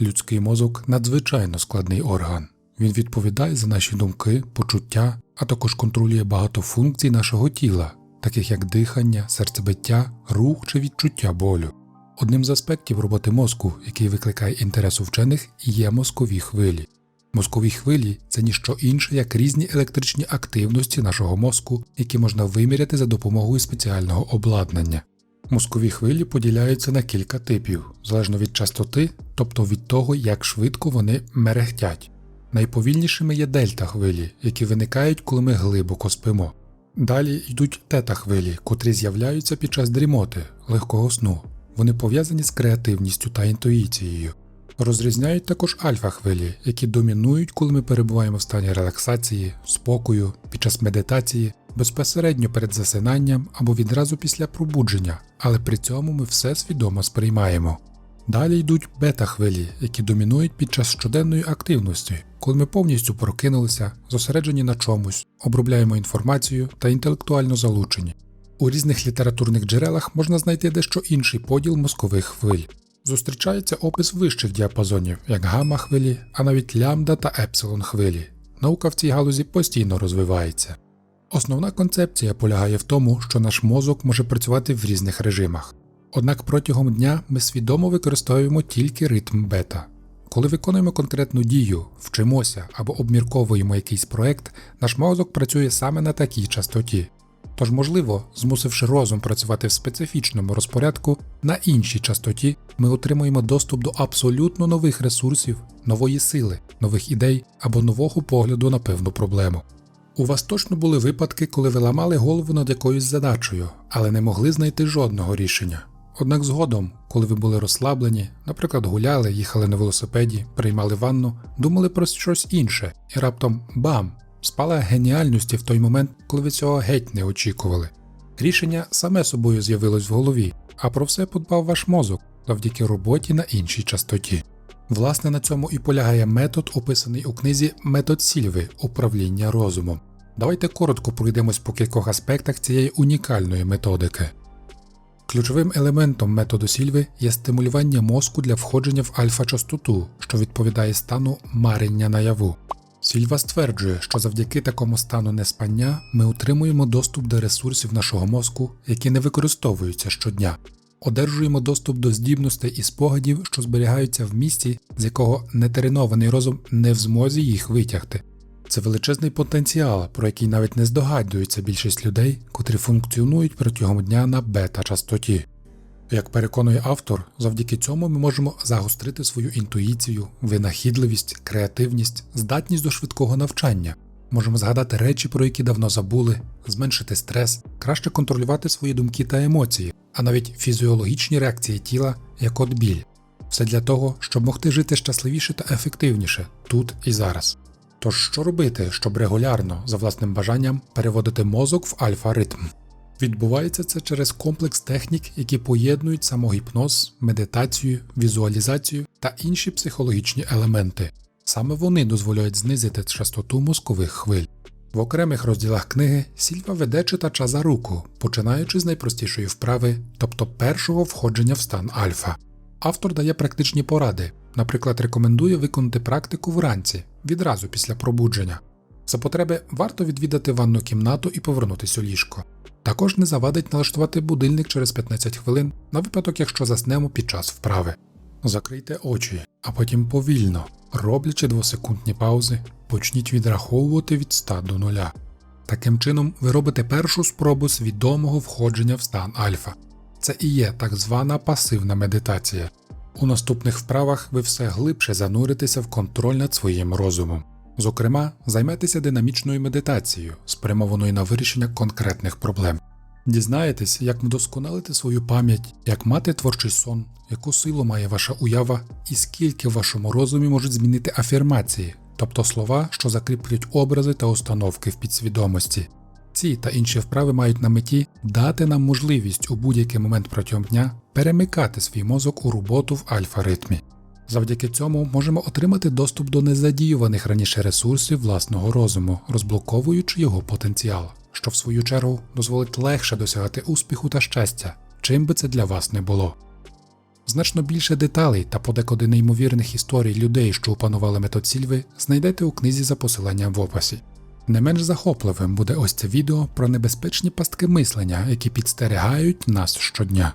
Людський мозок надзвичайно складний орган. Він відповідає за наші думки, почуття, а також контролює багато функцій нашого тіла, таких як дихання, серцебиття, рух чи відчуття болю. Одним з аспектів роботи мозку, який викликає інтерес у вчених, є мозкові хвилі. Мозкові хвилі це ніщо інше, як різні електричні активності нашого мозку, які можна виміряти за допомогою спеціального обладнання. Мозкові хвилі поділяються на кілька типів, залежно від частоти, тобто від того, як швидко вони мерехтять. Найповільнішими є дельта хвилі, які виникають, коли ми глибоко спимо. Далі йдуть тета хвилі, котрі з'являються під час дрімоти, легкого сну. Вони пов'язані з креативністю та інтуїцією. Розрізняють також альфа хвилі, які домінують, коли ми перебуваємо в стані релаксації, спокою, під час медитації, безпосередньо перед засинанням або відразу після пробудження, але при цьому ми все свідомо сприймаємо. Далі йдуть бета хвилі, які домінують під час щоденної активності, коли ми повністю прокинулися, зосереджені на чомусь, обробляємо інформацію та інтелектуально залучені. У різних літературних джерелах можна знайти дещо інший поділ мозкових хвиль. Зустрічається опис вищих діапазонів, як гамма хвилі, а навіть лямбда та епсилон хвилі. Наука в цій галузі постійно розвивається. Основна концепція полягає в тому, що наш мозок може працювати в різних режимах. Однак протягом дня ми свідомо використовуємо тільки ритм бета. Коли виконуємо конкретну дію, вчимося або обмірковуємо якийсь проект, наш мозок працює саме на такій частоті. Тож, можливо, змусивши розум працювати в специфічному розпорядку, на іншій частоті ми отримуємо доступ до абсолютно нових ресурсів, нової сили, нових ідей або нового погляду на певну проблему. У вас точно були випадки, коли ви ламали голову над якоюсь задачею, але не могли знайти жодного рішення. Однак згодом, коли ви були розслаблені, наприклад, гуляли, їхали на велосипеді, приймали ванну, думали про щось інше, і раптом бам! Спала геніальності в той момент, коли ви цього геть не очікували. Рішення саме собою з'явилось в голові, а про все подбав ваш мозок завдяки роботі на іншій частоті. Власне, на цьому і полягає метод, описаний у книзі Метод Сільви управління розумом. Давайте коротко пройдемось по кількох аспектах цієї унікальної методики. Ключовим елементом методу сільви є стимулювання мозку для входження в альфа-частоту, що відповідає стану марення наяву. Сільва стверджує, що завдяки такому стану неспання ми отримуємо доступ до ресурсів нашого мозку, які не використовуються щодня, одержуємо доступ до здібностей і спогадів, що зберігаються в місці, з якого нетренований розум не в змозі їх витягти. Це величезний потенціал, про який навіть не здогадується більшість людей, котрі функціонують протягом дня на бета-частоті. Як переконує автор, завдяки цьому ми можемо загострити свою інтуїцію, винахідливість, креативність, здатність до швидкого навчання, можемо згадати речі, про які давно забули, зменшити стрес, краще контролювати свої думки та емоції, а навіть фізіологічні реакції тіла, як от біль. Все для того, щоб могти жити щасливіше та ефективніше тут і зараз. Тож що робити, щоб регулярно, за власним бажанням, переводити мозок в альфа-ритм? Відбувається це через комплекс технік, які поєднують самогіпноз, медитацію, візуалізацію та інші психологічні елементи. Саме вони дозволяють знизити частоту мозкових хвиль. В окремих розділах книги Сільва веде читача за руку, починаючи з найпростішої вправи, тобто першого входження в стан альфа. Автор дає практичні поради, наприклад, рекомендує виконати практику вранці, відразу після пробудження. За потреби варто відвідати ванну кімнату і повернутися у ліжко. Також не завадить налаштувати будильник через 15 хвилин на випадок, якщо заснемо під час вправи. Закрийте очі, а потім повільно, роблячи двосекундні паузи, почніть відраховувати від 100 до 0. Таким чином, ви робите першу спробу свідомого входження в стан альфа. Це і є так звана пасивна медитація. У наступних вправах ви все глибше зануритеся в контроль над своїм розумом. Зокрема, займетеся динамічною медитацією, спрямованою на вирішення конкретних проблем. Дізнаєтесь, як вдосконалити свою пам'ять, як мати творчий сон, яку силу має ваша уява, і скільки в вашому розумі можуть змінити афірмації, тобто слова, що закріплюють образи та установки в підсвідомості. Ці та інші вправи мають на меті дати нам можливість у будь-який момент протягом дня перемикати свій мозок у роботу в альфа-ритмі. Завдяки цьому можемо отримати доступ до незадіюваних раніше ресурсів власного розуму, розблоковуючи його потенціал, що в свою чергу дозволить легше досягати успіху та щастя, чим би це для вас не було. Значно більше деталей та подекуди неймовірних історій людей, що опанували метод сільви, знайдете у книзі за посиланням в описі. Не менш захопливим буде ось це відео про небезпечні пастки мислення, які підстерігають нас щодня.